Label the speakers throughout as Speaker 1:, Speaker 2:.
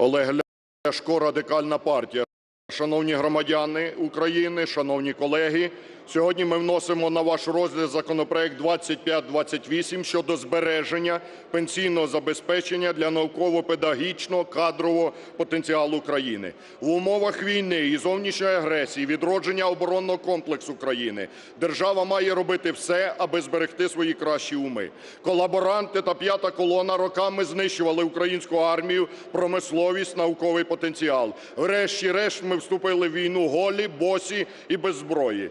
Speaker 1: Олег Ляшко, Радикальна партія. Шановні громадяни України, шановні колеги, сьогодні ми вносимо на ваш розгляд законопроект 2528 щодо збереження пенсійного забезпечення для науково-педагогічного кадрового потенціалу країни. В умовах війни і зовнішньої агресії, відродження оборонного комплексу країни держава має робити все, аби зберегти свої кращі уми. Колаборанти та п'ята колона роками знищували українську армію, промисловість, науковий потенціал. Врешті-решт ми вступили в війну голі, босі і без зброї.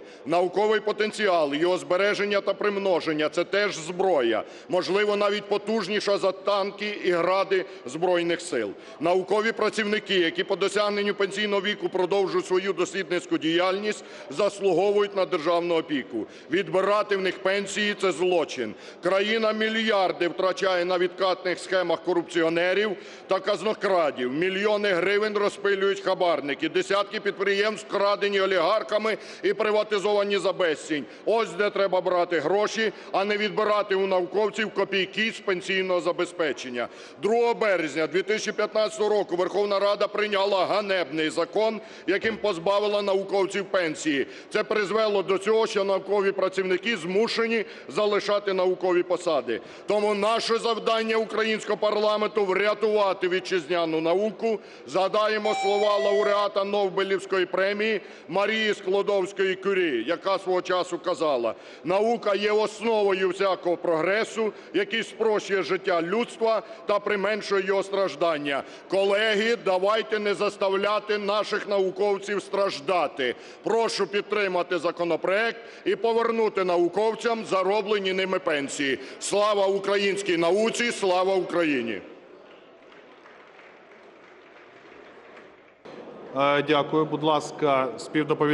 Speaker 1: Науковий потенціал, його збереження та примноження – це теж зброя, можливо, навіть потужніша за танки і гради Збройних Сил. Наукові працівники, які по досягненню пенсійного віку продовжують свою дослідницьку діяльність, заслуговують на державну опіку. Відбирати в них пенсії – це злочин. Країна мільярди втрачає на відкатних схемах корупціонерів та казнокрадів. Мільйони гривень розпилюють хабарники. Десятки підприємств вкрадені олігархами і приватизовані за безцінь. Ось де треба брати гроші, а не відбирати у науковців копійки з пенсійного забезпечення. 2 березня 2015 року Верховна Рада прийняла ганебний закон, яким позбавила науковців пенсії. Це призвело до цього, що наукові працівники змушені залишати наукові посади. Тому наше завдання українського парламенту – врятувати вітчизняну науку. Згадаємо слова лауреата Нобелівської премії Марії Склодовської-Кюрі, яка свого часу казала: "Наука є основою всякого прогресу, який спрощує життя людства та применшує його страждання". Колеги, давайте не заставляти наших науковців страждати. Прошу підтримати законопроект і повернути науковцям зароблені ними пенсії. Слава українській науці! Слава Україні!
Speaker 2: Е, Дякую. Будь ласка, співдоповідача.